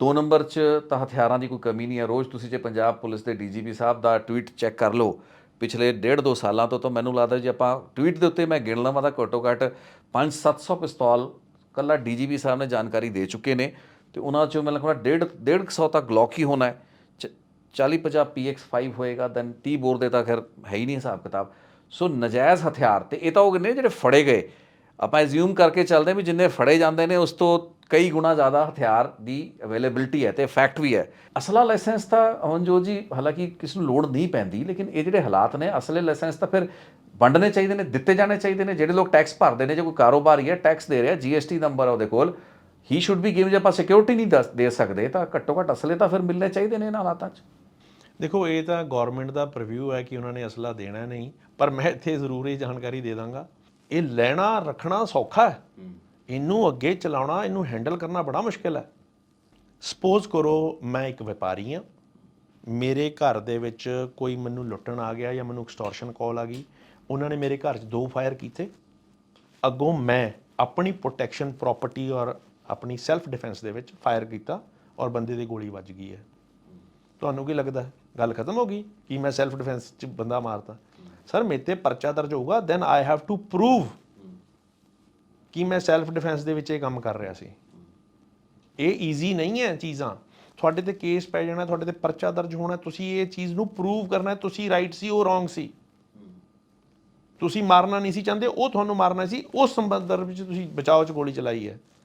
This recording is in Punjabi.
ਦੋ ਨੰਬਰ 'ਚ ਤਾਂ ਹਥਿਆਰਾਂ ਦੀ ਕੋਈ ਕਮੀ ਨਹੀਂ ਹੈ। ਰੋਜ਼ ਤੁਸੀਂ ਜੇ ਪੰਜਾਬ ਪੁਲਿਸ ਦੇ ਡੀਜੀਪੀ ਸਾਹਿਬ ਦਾ ਟਵੀਟ ਚੈੱਕ ਕਰ ਲਓ, ਪਿਛਲੇ ਡੇਢ ਦੋ ਸਾਲਾਂ ਤੋਂ ਤਾਂ ਮੈਨੂੰ ਲੱਗਦਾ ਜੇ ਆਪਾਂ ਟਵੀਟ ਦੇ ਉੱਤੇ ਮੈਂ ਗਿਣ ਲਵਾਂ ਤਾਂ ਘੱਟੋ ਘੱਟ 5-700 ਪਿਸਤੌਲ ਕੱਲਾ ਡੀਜੀਪੀ ਸਾਹਿਬ ਨੇ ਜਾਣਕਾਰੀ ਦੇ ਚੁੱਕੇ ਨੇ ਤੇ ਉਹਨਾਂ 'ਚੋਂ ਮੈਨੂੰ ਲੱਗਦਾ ਡੇਢ ਡੇਢ ਕੁ ਸੌ ਤਾਂ ਗਲੌਕ ਹੀ ਹੋਣਾ ਹੈ। 40-50 PX5 ਹੋਏਗਾ, ਦੈਨ ਟੀ ਬੋਰ ਦੇ ਤਾਂ ਖੈਰ ਹੈ ਹੀ ਨਹੀਂ ਹਿਸਾਬ ਕਿਤਾਬ। ਸੋ ਨਜਾਇਜ਼ ਹਥਿਆਰ ਤੇ ਇਹ ਤਾਂ ਉਹ ਨੇ ਜਿਹੜੇ ਫੜੇ ਗਏ। ਆਪਾਂ ਐਜ਼ਿਊਮ ਕਰਕੇ ਚੱਲਦੇ ਹਾਂ ਵੀ ਜਿੰਨੇ ਫੜੇ ਜਾਂਦੇ ਨੇ ਉਸ ਤੋਂ ਕਈ ਗੁਣਾ ਜ਼ਿਆਦਾ ਹਥਿਆਰ ਦੀ ਅਵੇਲੇਬਿਲਟੀ ਹੈ ਤੇ ਫੈਕਟ ਵੀ ਹੈ। ਅਸਲਾ ਲਾਇਸੈਂਸ ਤਾਂ ਅਮਨਜੋਤ ਜੀ, ਹਾਲਾਂਕਿ ਕਿਸ ਨੂੰ ਲੋੜ ਨਹੀਂ ਪੈਂਦੀ, ਲੇਕਿਨ ਇਹ ਜਿਹੜੇ ਹਾਲਾਤ ਨੇ, ਅਸਲੇ ਲਾਇਸੈਂਸ ਤਾਂ ਫਿਰ ਵੰਡਣੇ ਚਾਹੀਦੇ ਨੇ, ਦਿੱਤੇ ਜਾਣੇ ਚਾਹੀਦੇ ਨੇ, ਜਿਹੜੇ ਲੋਕ ਟੈਕਸ ਭਰਦੇ ਨੇ, ਜੇ ਕੋਈ ਕਾਰੋਬਾਰੀ ਹੈ ਟੈਕਸ ਦੇ ਰਿਹਾ ਜੀਐਸਟੀ ਨੰਬਰ ਉਹਦੇ ਕੋਲ ਹੀ ਸ਼ੁੱਡ ਬੀ ਗਿਵਨ ਜੇ ਆਪਾਂ ਸਿਕਿਉਰਿਟੀ ਨਹੀਂ ਦੱਸ- ਦੇ ਸਕਦੇ, ਤਾਂ ਘੱਟੋ ਘੱਟ ਅਸਲੇ ਤਾਂ ਫਿਰ ਮਿਲਣੇ ਚਾਹੀਦੇ ਨੇ ਇਹਨਾਂ ਹਾਲਾਤਾਂ 'ਚ। ਦੇਖੋ, ਇਹ ਤਾਂ ਗਵਰਨਮੈਂਟ ਦਾ ਪ੍ਰੀਵਿਊ ਹੈ ਕਿ ਉਹਨਾਂ ਨੇ ਅਸਲਾ ਦੇਣਾ ਨਹੀਂ, ਪਰ ਮੈਂ ਇੱਥੇ ਜ਼ਰੂਰ ਇਹ ਜਾਣਕਾਰੀ ਦੇ ਦਾਂਗਾ ਇਹ ਲੈਣਾ, ਰੱਖਣਾ ਸੌਖਾ ਹੈ। ਇਹਨੂੰ ਅੱਗੇ ਚਲਾਉਣਾ, ਇਹਨੂੰ ਹੈਂਡਲ ਕਰਨਾ ਬੜਾ ਮੁਸ਼ਕਿਲ ਹੈ। ਸਪੋਜ਼ ਕਰੋ ਮੈਂ ਇੱਕ ਵਪਾਰੀ ਹਾਂ। ਮੇਰੇ ਘਰ ਦੇ ਵਿੱਚ ਕੋਈ ਮੈਨੂੰ ਲੁੱਟਣ ਆ ਗਿਆ ਜਾਂ ਮੈਨੂੰ ਐਕਸਟੋਰਸ਼ਨ ਕਾਲ ਆ ਗਈ, ਉਹਨਾਂ ਨੇ ਮੇਰੇ ਘਰ 'ਚ ਦੋ ਫਾਇਰ ਕੀਤੇ। ਅੱਗੋਂ ਮੈਂ ਆਪਣੀ ਪ੍ਰੋਟੈਕਸ਼ਨ ਪ੍ਰਾਪਰਟੀ ਔਰ ਆਪਣੀ ਸੈਲਫ ਡਿਫੈਂਸ ਦੇ ਵਿੱਚ ਫਾਇਰ ਕੀਤਾ ਔਰ ਬੰਦੇ ਦੀ ਗੋਲੀ ਵੱਜ ਗਈ ਹੈ। ਤੁਹਾਨੂੰ ਕੀ ਲੱਗਦਾ? ਗੱਲ ਖਤਮ ਹੋ ਗਈ? ਕਿ ਮੈਂ ਸੈਲਫ ਡਿਫੈਂਸ 'ਚ ਬੰਦਾ ਮਾਰਤਾ? ਸਰ ਮੇਰੇ ਤੇ ਪਰਚਾ ਦਰਜ ਹੋਊਗਾ then I have to prove ਕਿ ਮੈਂ ਸੈਲਫ ਡਿਫੈਂਸ ਦੇ ਵਿੱਚ ਇਹ ਕੰਮ ਕਰ ਰਿਹਾ ਸੀ। ਇਹ ਈਜ਼ੀ ਨਹੀਂ ਹੈ ਚੀਜ਼ਾਂ। ਤੁਹਾਡੇ ਤੇ ਕੇਸ ਪੈ ਜਾਣਾ ਤੁਹਾਡੇ ਤੇ ਪਰਚਾ ਦਰਜ ਹੋਣਾ ਤੁਸੀਂ ਇਹ ਚੀਜ਼ ਨੂੰ ਪ੍ਰੂਵ ਕਰਨਾ ਹੈ, ਤੁਸੀਂ ਰਾਈਟ ਸੀ ਉਹ ਰੋਂਗ ਸੀ। ਤੁਸੀਂ ਮਾਰਨਾ ਨਹੀਂ ਸੀ ਚਾਹੁੰਦੇ ਉਹ ਤੁਹਾਨੂੰ ਮਾਰਨਾ ਸੀ ਉਸ ਸੰਬੰਧ ਵਿੱਚ ਤੁਸੀਂ ਬਚਾਓ 'ਚ ਗੋਲੀ ਚਲਾਈ ਹੈ।